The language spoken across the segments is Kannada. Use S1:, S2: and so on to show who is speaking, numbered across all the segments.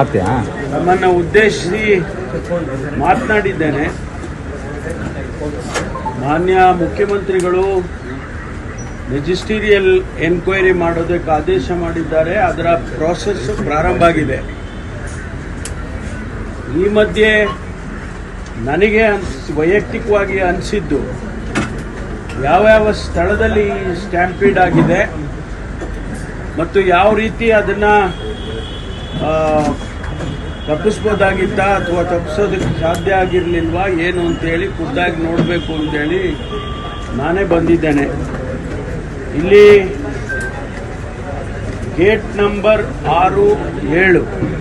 S1: ಆಗ್ತೀಯಾ?
S2: ನಮ್ಮನ್ನು ಉದ್ದೇಶಿಸಿ ಮಾತನಾಡಿದ್ದೇನೆ. ಮಾನ್ಯ ಮುಖ್ಯಮಂತ್ರಿಗಳು ಮೆಜಿಸ್ಟೀರಿಯಲ್ ಎನ್ಕ್ವೈರಿ ಮಾಡೋದಕ್ಕೆ ಆದೇಶ ಮಾಡಿದ್ದಾರೆ. ಅದರ ಪ್ರಾಸೆಸ್ ಪ್ರಾರಂಭ ಆಗಿದೆ. ಈ ಮಧ್ಯೆ ನನಗೆ ವೈಯಕ್ತಿಕವಾಗಿ ಅನಿಸಿದ್ದು ಯಾವ್ಯಾವ ಸ್ಥಳದಲ್ಲಿ ಸ್ಟ್ಯಾಂಪೀಡ್ ಆಗಿದೆ ಮತ್ತು ಯಾವ ರೀತಿ ಅದನ್ನು ತಪ್ಪಿಸ್ಬೋದಾಗಿತ್ತ ಅಥವಾ ತಪ್ಪಿಸೋದಕ್ಕೆ ಸಾಧ್ಯ ಆಗಿರಲಿಲ್ವಾ, ಏನು ಅಂತೇಳಿ ಖುದ್ದಾಗಿ ನೋಡಬೇಕು ಅಂತೇಳಿ ನಾನೇ ಬಂದಿದ್ದೇನೆ. ಇಲ್ಲಿ ಗೇಟ್ ನಂಬರ್ ಆರು ಏಳು.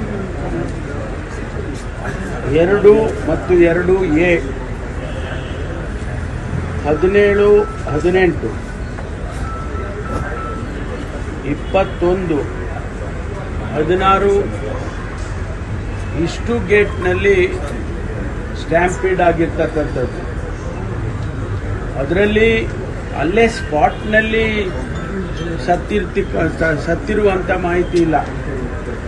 S2: ಎರಡು ಮತ್ತು ಎರಡು ಎ. ಹದಿನೇಳು, ಹದಿನೆಂಟು. ಇಪ್ಪತ್ತೊಂದು. ಹದಿನಾರು ಇಷ್ಟು ಗೇಟ್ನಲ್ಲಿ ಸ್ಟ್ಯಾಂಪೀಡ್ ಆಗಿರ್ತಕ್ಕಂಥದ್ದು. ಅದರಲ್ಲಿ ಅಲ್ಲೇ ಸ್ಪಾಟ್ನಲ್ಲಿ ಸತ್ತಿರ್ತಿಕ್ಕ, ಸತ್ತಿರುವಂಥ ಮಾಹಿತಿ ಇಲ್ಲ.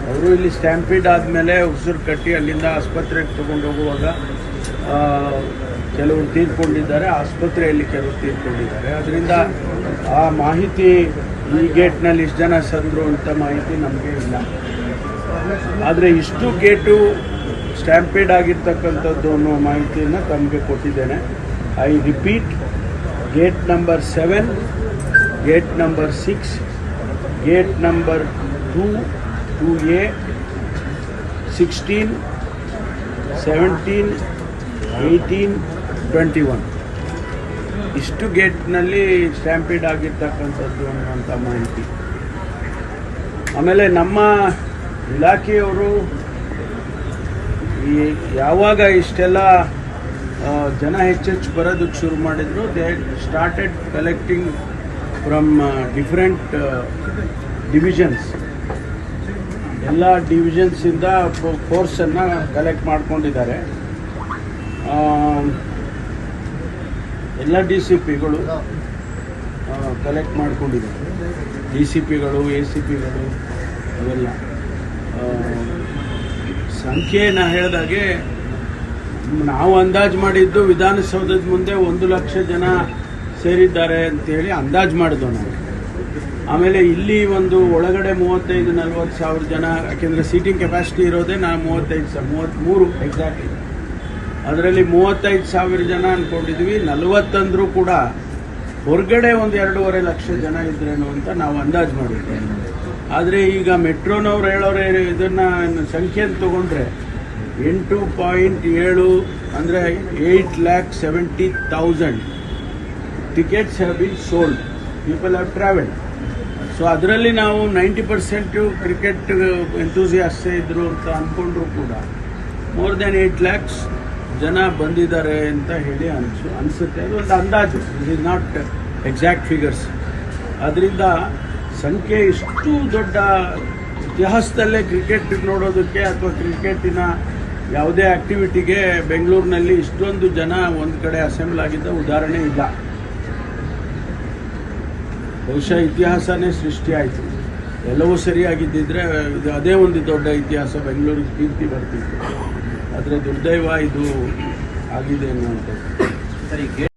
S2: ಅವರು ಇಲ್ಲಿ ಸ್ಟ್ಯಾಂಪೀಡ್ ಆದಮೇಲೆ ಉಸಿರು ಕಟ್ಟಿ ಅಲ್ಲಿಂದ ಆಸ್ಪತ್ರೆಗೆ ತಗೊಂಡು ಹೋಗುವಾಗ ಕೆಲವರು ತೀರ್ಕೊಂಡಿದ್ದಾರೆ. ಆಸ್ಪತ್ರೆಯಲ್ಲಿ ಕೆಲವರು ತೀರ್ಕೊಂಡಿದ್ದಾರೆ. ಅದರಿಂದ ಆ ಮಾಹಿತಿ ಈ ಗೇಟ್ನಲ್ಲಿ ಇಷ್ಟು ಜನ ಸತ್ರು ಅಂತ ಮಾಹಿತಿ ನಮಗೆ ಇಲ್ಲ. ಆದರೆ ಇಷ್ಟು ಗೇಟು ಸ್ಟ್ಯಾಂಪೇಡ್ ಆಗಿರ್ತಕ್ಕಂಥದ್ದು ಅನ್ನೋ ಮಾಹಿತಿಯನ್ನು ತಮಗೆ ಕೊಟ್ಟಿದ್ದೇನೆ. I repeat, gate number seven, gate number six, gate number two two A, sixteen, seventeen, eighteen, twenty one. ಇಷ್ಟು ಗೇಟ್ನಲ್ಲಿ ಸ್ಟ್ಯಾಂಪೀಡ್ ಆಗಿರ್ತಕ್ಕಂಥದ್ದು ಅನ್ನುವಂಥ ಮಾಹಿತಿ. ಆಮೇಲೆ ನಮ್ಮ ಇಲಾಖೆಯವರು ಈ ಯಾವಾಗ ಇಷ್ಟೆಲ್ಲ ಜನ ಹೆಚ್ಚೆಚ್ಚು ಬರೋದಕ್ಕೆ ಶುರು ಮಾಡಿದ್ರು, they started collecting from different divisions. ಎಲ್ಲ ಡಿವಿಷನ್ಸಿಂದ ಫೋರ್ಸನ್ನು ಕಲೆಕ್ಟ್ ಮಾಡ್ಕೊಂಡಿದ್ದಾರೆ. ಎಲ್ಲ ಡಿ ಸಿ ಪಿಗಳು ಕಲೆಕ್ಟ್ ಮಾಡ್ಕೊಂಡಿದ್ದಾರೆ. ಡಿ ಸಿ ಪಿಗಳು, ಎ ಸಿ ಪಿಗಳು, ಅವೆಲ್ಲ. ಸಂಖ್ಯೆ ನಾ ಹೇಳಿದಾಗೆ, ನಾವು ಅಂದಾಜು ಮಾಡಿದ್ದು ವಿಧಾನಸೌಧದ ಮುಂದೆ ಒಂದು ಲಕ್ಷ ಜನ ಸೇರಿದ್ದಾರೆ ಅಂತೇಳಿ ಅಂದಾಜು ಮಾಡಿದ್ವು ನಾವು. ಆಮೇಲೆ ಇಲ್ಲಿ ಒಂದು ಒಳಗಡೆ ಮೂವತ್ತೈದು ನಲ್ವತ್ತು ಸಾವಿರ ಜನ ಯಾಕೆಂದರೆ ಸೀಟಿಂಗ್ ಕೆಪಾಸಿಟಿ ಇರೋದೇ ನಾ ಮೂವತ್ತೈದು ಸಾವಿರ ಮೂವತ್ತ್ಮೂರು ಎಕ್ಸಾಕ್ಟ್ಲಿ ಅದರಲ್ಲಿ ಮೂವತ್ತೈದು ಸಾವಿರ ಜನ ಅಂದ್ಕೊಂಡಿದ್ವಿ ನಲವತ್ತಂದ್ರೂ ಕೂಡ ಹೊರಗಡೆ ಒಂದು ಎರಡೂವರೆ ಲಕ್ಷ ಜನ ಇದ್ರೇನು ಅಂತ ನಾವು ಅಂದಾಜು ಮಾಡಿದ್ವಿ. ಆದರೆ ಈಗ ಮೆಟ್ರೋನವ್ರು ಹೇಳೋರೆ ಇದನ್ನು ಸಂಖ್ಯೆಯನ್ನು ತಗೊಂಡ್ರೆ ಎಂಟು ಪಾಯಿಂಟ್ ಏಳು ಅಂದರೆ eight lakh seventy thousand tickets have been sold people have travel so ಅದರಲ್ಲಿ ನಾವು ನೈಂಟಿ ಪರ್ಸೆಂಟು ಕ್ರಿಕೆಟ್ ಎಂತೂಸಿಯಾಸ್ಟೇ ಇದ್ರು ಅಂತ ಅಂದ್ಕೊಂಡ್ರು ಕೂಡ. ಮೋರ್ ದೆನ್ ಏಯ್ಟ್ ಲ್ಯಾಕ್ಸ್ ಜನ ಬಂದಿದ್ದಾರೆ ಅಂತ ಹೇಳಿ ಅನಿಸು ಅನಿಸುತ್ತೆ. ಅದು ಒಂದು ಅಂದಾಜು. It is not exact figures ಅದರಿಂದ ಸಂಖ್ಯೆ ಇಷ್ಟು ದೊಡ್ಡ ಇತಿಹಾಸದಲ್ಲೇ ಕ್ರಿಕೆಟ್ ನೋಡೋದಕ್ಕೆ ಅಥವಾ ಕ್ರಿಕೆಟಿನ ಯಾವುದೇ ಆಕ್ಟಿವಿಟಿಗೆ ಬೆಂಗಳೂರಿನಲ್ಲಿ ಇಷ್ಟೊಂದು ಜನ ಒಂದು ಕಡೆ ಅಸೆಂಬ್ಲ್ ಆಗಿದ್ದ ಉದಾಹರಣೆ ಇಲ್ಲ. ಬಹುಶಃ ಇತಿಹಾಸನೇ ಸೃಷ್ಟಿಯಾಯಿತು ಎಲ್ಲವೂ ಸರಿಯಾಗಿದ್ದಿದ್ರೆ ಅದೇ ಒಂದು ದೊಡ್ಡ ಇತಿಹಾಸ ಬೆಂಗಳೂರಿಗೆ ಕೀರ್ತಿ ಬರ್ತಿತ್ತು. ಆದರೆ ದುರ್ದೈವ ಇದು ಆಗಿದೆ ಅನ್ನುವಂಥದ್ದು.